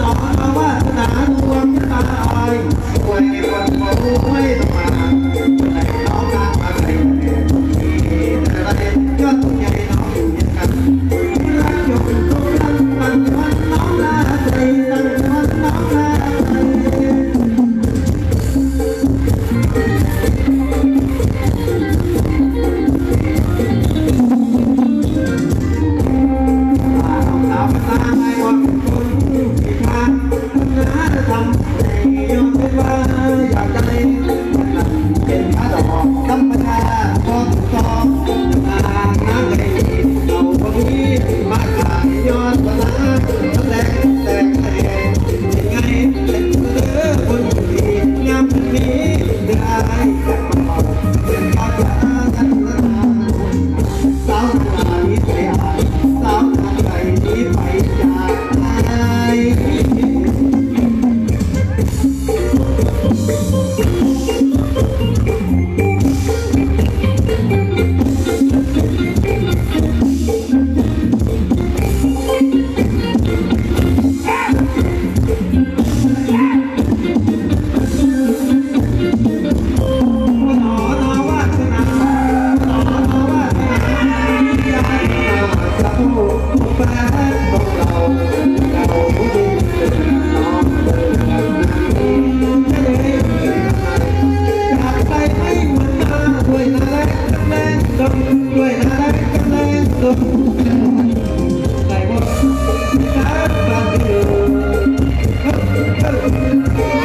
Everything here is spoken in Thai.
สองมาวาสนาดวงตาอายรวยวันรู้ไม่ต้องมาเอาการมาใส่แต่ลเด็ดยอด ไปวันคนที่ทางน้าจะทำ Thank you.